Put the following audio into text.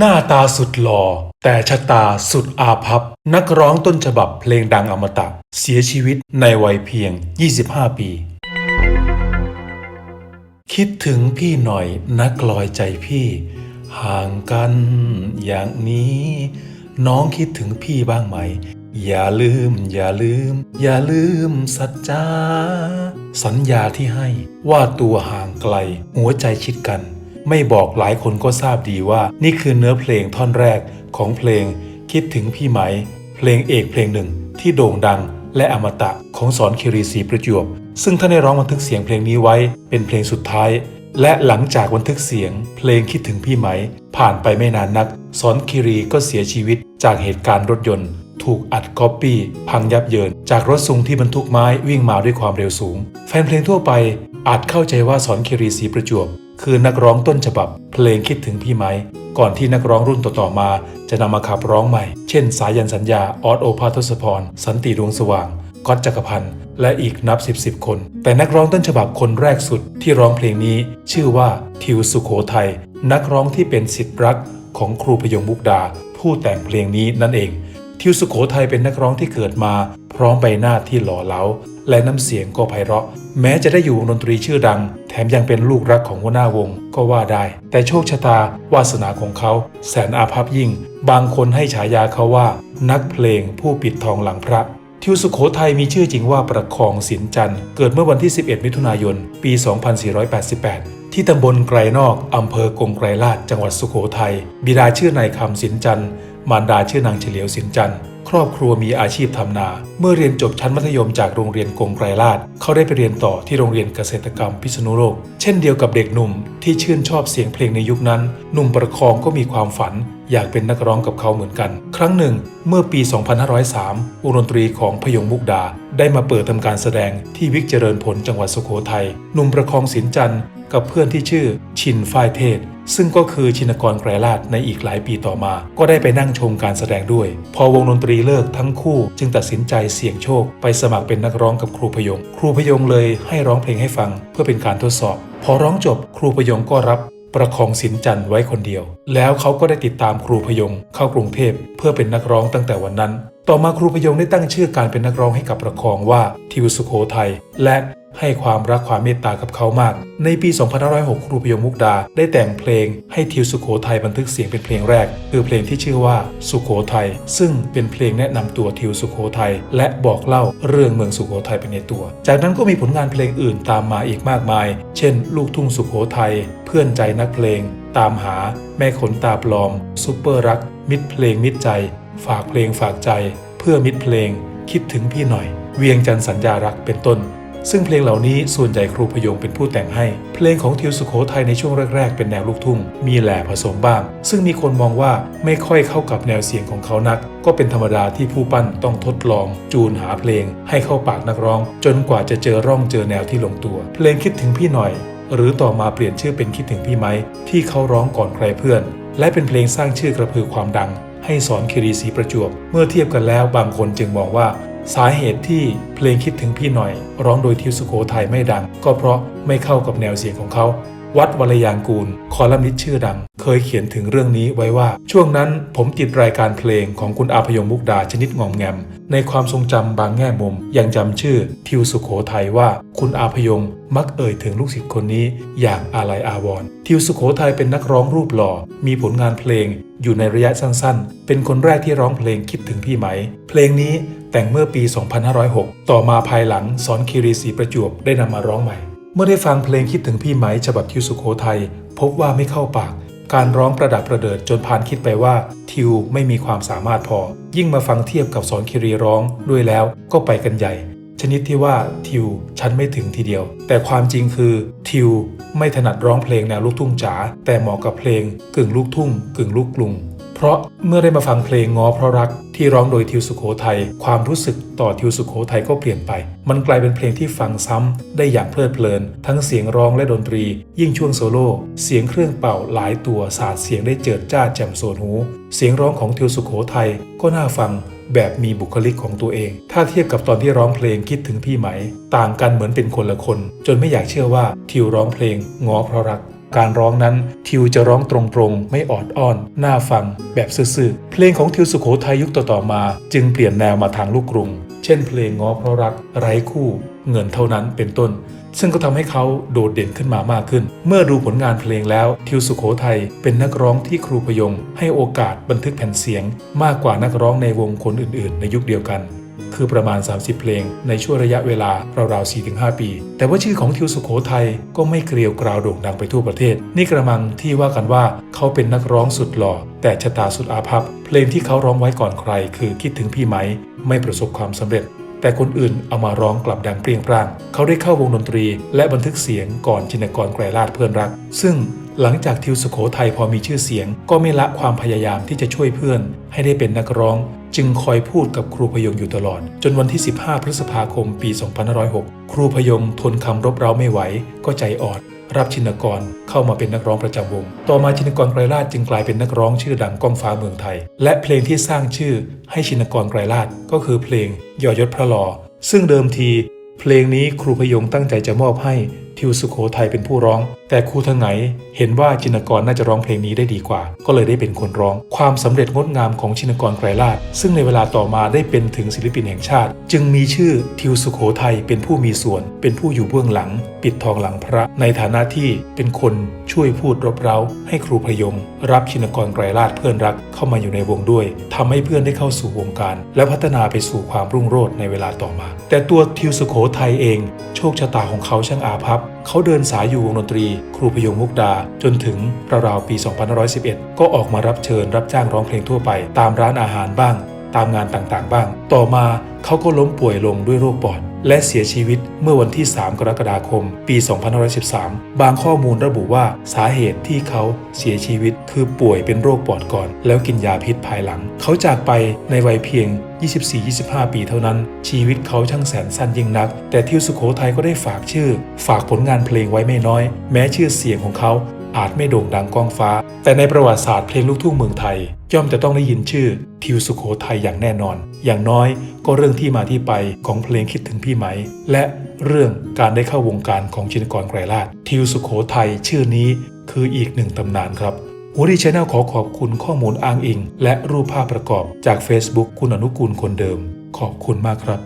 หน้าตาสุดหล่อแต่ชะตาสุดอาภัพ นักร้องต้นฉบับเพลงดังอมตะ เสียชีวิตในวัยเพียง 25 ปี คิดถึงพี่หน่อยนักลอยใจพี่ ห่างกันอย่างนี้ น้องคิดถึงพี่บ้างไหม อย่าลืม อย่าลืม อย่าลืมสัจจา สัญญาที่ให้ว่าตัวห่างไกล หัวใจชิดกัน ไม่บอกหลายคนก็ทราบดีว่า นี่คือเนื้อเพลงท่อนแรกของเพลงคิดถึงพี่ไหม เพลงเอกเพลงหนึ่งที่โด่งดังและอมตะของสอนคิรีศรีประจวบ ซึ่งท่านได้ร้องบันทึกเสียงเพลงนี้ไว้เป็นเพลงสุดท้าย และหลังจากบันทึกเสียง เพลงคิดถึงพี่ไหม ผ่านไปไม่นานนัก สอนคิรีก็เสียชีวิตจากเหตุการณ์รถยนต์ ถูกอัดก๊อปปี้พังยับเยิน จากรถซุงที่บรรทุกไม้วิ่งมาด้วยความเร็วสูง แฟนเพลงทั่วไปอาจเข้าใจว่าสอนคิรีศรีประจวบ คือนักร้องต้นฉบับ เพลงคิดถึงพี่ไหม ก่อนที่นักร้องรุ่นต่อๆมา จะนำมาขับร้องใหม่ เช่น สายันสัญญา ออสโอภาทศพร สันติดวงสว่างก๊อตจักรพันธ์และอีกนับสิบสิบคน แต่นักร้องต้นฉบับคนแรกสุดที่ร้องเพลงนี้ ชื่อว่าทิวสุโขทัยนักร้องที่เป็นสิทธิ์รักของครูพยงมุกดา ผู้แต่งเพลงนี้นั่นเอง ทิวสุโขทัยเป็นนักร้องที่เกิดมาพร้อมใบหน้าที่หล่อเหลา และน้ำเสียงก็ไพเราะ แม้จะได้อยู่วงดนตรีชื่อดัง แถมยังเป็นลูกรักของหัวหน้าวงก็ว่าได้ แต่โชคชะตาวาสนาของเขา แสนอาภัพยิ่ง บางคนให้ฉายาเขาว่า นักเพลงผู้ปิดทองหลังพระทิวสุโขทัยมีชื่อจริงว่าประคองสินจันทร์เกิดเมื่อวันที่ 11 มิถุนายน ปี 2488 ที่ตำบลไกรนอกอำเภอกงไกรลาดจังหวัดสุโขทัยบิดาชื่อนายคำสินจันทร์ มารดาชื่อนางเฉลียวสินจันทร์ครอบครัวมีอาชีพทำนา เมื่อเรียนจบชั้นมัธยมจากโรงเรียนกงไกรลาดเขาได้ไปเรียนต่อที่โรงเรียนเกษตรกรรมพิษณุโลก เช่นเดียวกับเด็กหนุ่มที่ชื่นชอบเสียงเพลงในยุคนั้น หนุ่มประคองก็มีความฝัน อยากเป็นนักร้องกับเขาเหมือนกัน ครั้งหนึ่ง เมื่อปี 2503วงดนตรีของพยงมุกดา ได้มาเปิดทำการแสดงที่วิกเจริญผลจังหวัดสุโขทัยหนุ่มประคองสินจันทร์ กับเพื่อนที่ชื่อชินฝ้ายเทศ ซึ่งก็คือชินกรไกรลาดในอีกหลายปีต่อมา ก็ได้ไปนั่งชมการแสดงด้วย พอวงดนตรีเลิกทั้งคู่จึงตัดสินใจเสี่ยงโชค ไปสมัครเป็นนักร้องกับครูพยง ครูพยงเลยให้ร้องเพลงให้ฟังเพื่อเป็นการทดสอบ พอร้องจบครูพยงก็รับประคองสินจันไว้คนเดียว แล้วเขาก็ได้ติดตามครูพยงเข้ากรุงเทพเพื่อเป็นนักร้องตั้งแต่วันนั้น ต่อมาครูพยงได้ตั้งชื่อการเป็นนักร้องให้กับประคองว่าทิวสุโขทัยและให้ความรักความเมตตากับเขามาก ในปี 2506 ครูพยงมุกดาได้แต่งเพลงให้ทิวสุโขทัยบันทึกเสียงเป็นเพลงแรก คือเพลงที่ชื่อว่าสุโขทัยซึ่งเป็นเพลงแนะนำตัวทิวสุโขทัยและบอกเล่าเรื่องเมืองสุโขทัยไปในตัว จากนั้นก็มีผลงานเพลงอื่นตามมาอีกมากมาย เช่น ลูกทุ่งสุโขทัยเพื่อนใจนักเพลง ตามหา แม่ขนตาปลอมซุปเปอร์รัก มิตรเพลงมิตรใจ ฝากเพลงฝากใจ เพื่อมิตรเพลง คิดถึงพี่หน่อย เวียงจันทร์สัญญารักเป็นต้น ซึ่งเพลงเหล่านี้ส่วนใหญ่ครูพยงเป็นผู้แต่งให้ เพลงของทิวสุโขทัยในช่วงแรก ๆ เป็นแนวลูกทุ่ง มีแหล่ผสมบ้าง ซึ่งมีคนมองว่าไม่ค่อยเข้ากับแนวเสียงของเขานัก ก็เป็นธรรมดาที่ผู้ปั้นต้องทดลอง จูนหาเพลง ให้เข้าปากนักร้อง จนกว่าจะเจอร่องเจอแนวที่ลงตัว เพลงคิดถึงพี่หน่อย หรือต่อมาเปลี่ยนชื่อเป็นคิดถึงพี่ไหมที่เขาร้องก่อนใครเพื่อน และเป็นเพลงสร้างชื่อกระพือความดังให้สอนคิรีศรีประจวบ เมื่อเทียบกันแล้วบางคนจึงมองว่า สาเหตุที่เพลงคิดถึงพี่หน่อย ร้องโดยทิวสุโขทัยไม่ดัง ก็เพราะไม่เข้ากับแนวเสียงของเขา วัดวรยางกูล คอลัมนิสต์ชื่อดัง เคยเขียนถึงเรื่องนี้ไว้ว่า ช่วงนั้นผมติดรายการเพลงของคุณอาพยงมุกดาชนิดงอมแงม ในความทรงจำบางแง่มุม ยังจำชื่อทิวสุโขทัยว่าคุณอาพยงมักเอ่ยถึงลูกศิษย์คนนี้อย่างอาลัยอาวรณ์ทิวสุโขทัยเป็นนักร้องรูปหล่อ มีผลงานเพลงอยู่ในระยะสั้นๆ เป็นคนแรกที่ร้องเพลงคิดถึงพี่ไหม เพลงนี้ แต่งเมื่อปี 2506 ต่อมาภายหลังสอนคีรีศรีประจวบได้นำมาร้องใหม่ เมื่อได้ฟังเพลงคิดถึงพี่ไหมฉบับทิวสุโขทัยพบว่าไม่เข้าปาก การร้องประดับประเดิดจนพานคิดไปว่า ทิวไม่มีความสามารถพอ ยิ่งมาฟังเทียบกับสอนคิรีร้องด้วยแล้วก็ไปกันใหญ่ ชนิดที่ว่าทิวฉันไม่ถึงทีเดียว แต่ความจริงคือ ทิวไม่ถนัดร้องเพลงแนวลูกทุ่งจ๋าแต่เหมาะกับเพลงกึ่งลูกทุ่ง กึ่งลูกกรุง เพราะเมื่อได้มาฟังเพลงง้อเพราะรักที่ร้องโดยทิวสุโขทัยความรู้สึกต่อทิวสุโขทัยก็เปลี่ยนไป มันกลายเป็นเพลงที่ฟังซ้ำได้อย่างเพลิดเพลิน ทั้งเสียงร้องและดนตรี ยิ่งช่วงโซโล่เสียงเครื่องเป่าหลายตัวสาดเสียงได้เจิดจ้าแจ่มโสนหู เสียงร้องของทิวสุโขทัยก็น่าฟังแบบมีบุคลิกของตัวเอง ถ้าเทียบกับตอนที่ร้องเพลงคิดถึงพี่ไหม ต่างกันเหมือนเป็นคนละคน จนไม่อยากเชื่อว่าทิวร้องเพลงง้อเพราะรัก การร้องนั้นทิวจะร้องตรงๆ ไม่ออดอ้อน น่าฟัง แบบซื่อๆ เพลงของทิวสุโขทัยยุคต่อๆมา จึงเปลี่ยนแนวมาทางลูกกรุง เช่นเพลงง้อเพราะรักไร้คู่ เงินเท่านั้นเป็นต้น ซึ่งก็ทำให้เขาโดดเด่นขึ้นมามากขึ้น เมื่อดูผลงานเพลงแล้ว ทิวสุโขทัยเป็นนักร้องที่ครูพยง ให้โอกาสบันทึกแผ่นเสียง มากกว่านักร้องในวงคนอื่นๆ ในยุคเดียวกัน คือประมาณ 30 เพลง ในช่วงระยะเวลาราวๆ 4-5 ปี แต่ว่าชื่อของทิวสุโขทัยก็ไม่เกลียวกราวโด่งดังไปทั่วประเทศ นี่กระมังที่ว่ากันว่าเขาเป็นนักร้องสุดหล่อ แต่ชะตาสุดอาภัพ เพลงที่เขาร้องไว้ก่อนใคร คือคิดถึงพี่ไหม ไม่ประสบความสำเร็จ แต่คนอื่นเอามาร้องกลับดังเปรี้ยงปร้าง เขาได้เข้าวงดนตรี และบันทึกเสียงก่อนจินกรไกรลาดเพื่อนรัก ซึ่งหลังจากทิวสุโขทัยพอมีชื่อเสียง ก็ไม่ละความพยายามที่จะช่วยเพื่อน ให้ได้เป็นนักร้อง จึงคอยพูดกับครูพยงอยู่ตลอด จนวันที่ 15 พฤษภาคมปี 2506 ครูพยงทนคำรบเร้าไม่ไหวก็ใจอ่อน รับชินกรเข้ามาเป็นนักร้องประจำวง ต่อมาชินกรไกรลาดจึงกลายเป็นนักร้องชื่อดังก้องฟ้าเมืองไทย และเพลงที่สร้างชื่อให้ชินกรไกรลาดก็คือเพลงยอยศพระลอ ซึ่งเดิมที เพลงนี้ครูพยงตั้งใจจะมอบให้ ทิวสุโขทัยเป็นผู้ร้อง แต่ครูทงไหนเห็นว่าจินกรน่าจะร้องเพลงนี้ได้ดีกว่า ก็เลยได้เป็นคนร้อง ความสำเร็จงดงามของชินกรไกรลาดซึ่งในเวลาต่อมาได้เป็นถึงศิลปินแห่งชาติ จึงมีชื่อทิวสุโขทัยเป็นผู้มีส่วน เป็นผู้อยู่เบื้องหลัง ปิดทองหลังพระ ในฐานะที่เป็นคนช่วยพูดรบเร้า ให้ครูพยง รับชินกรไกรลาดเพื่อนรักเข้ามาอยู่ในวงด้วยทำให้เพื่อนได้เข้าสู่วงการ และพัฒนาไปสู่ความรุ่งโรจน์ในเวลาต่อมา แต่ตัวทิวสุโขทัยเอง โชคชะตาของเขาช่างอาภัพเขาเดินสายอยู่วงดนตรี ครูพยงมุกดา จนถึงราวๆปี 2511 ก็ออกมารับเชิญรับจ้างร้องเพลงทั่วไป ตามร้านอาหารบ้าง ตามงานต่างๆ บ้าง ต่อมาเขาก็ล้มป่วยลงด้วยโรคปอด และเสียชีวิตเมื่อวันที่ 3 กรกฎาคม ปี 2513 บางข้อมูลระบุว่าสาเหตุที่เขาเสียชีวิตคือป่วยเป็นโรคปอดก่อน แล้วกินยาพิษภายหลัง เขาจากไปในวัยเพียง 24-25 ปีเท่านั้น ชีวิตเขาช่างแสนสั้นยิ่งนัก แต่ทิวสุโขทัยก็ได้ฝากชื่อ ฝากผลงานเพลงไว้ไม่น้อย แม้ชื่อเสียงของเขา อาจไม่โด่งดังก้องฟ้า แต่ในประวัติศาสตร์เพลงลูกทุ่งเมืองไทย ย่อมจะต้องได้ยินชื่อ ทิวสุโขทัยอย่างแน่นอน อย่างน้อยก็เรื่องที่มาที่ไปของเพลงคิดถึงพี่ไหม และเรื่องการได้เข้าวงการของชินกรไกรลาดทิวสุโขทัยชื่อนี้คืออีกหนึ่งตำนานครับหัวดีชแนลขอขอบคุณข้อมูลอ้างอิง และรูปภาพประกอบจาก Facebook คุณอนุกูลคนเดิม ขอบคุณมากครับ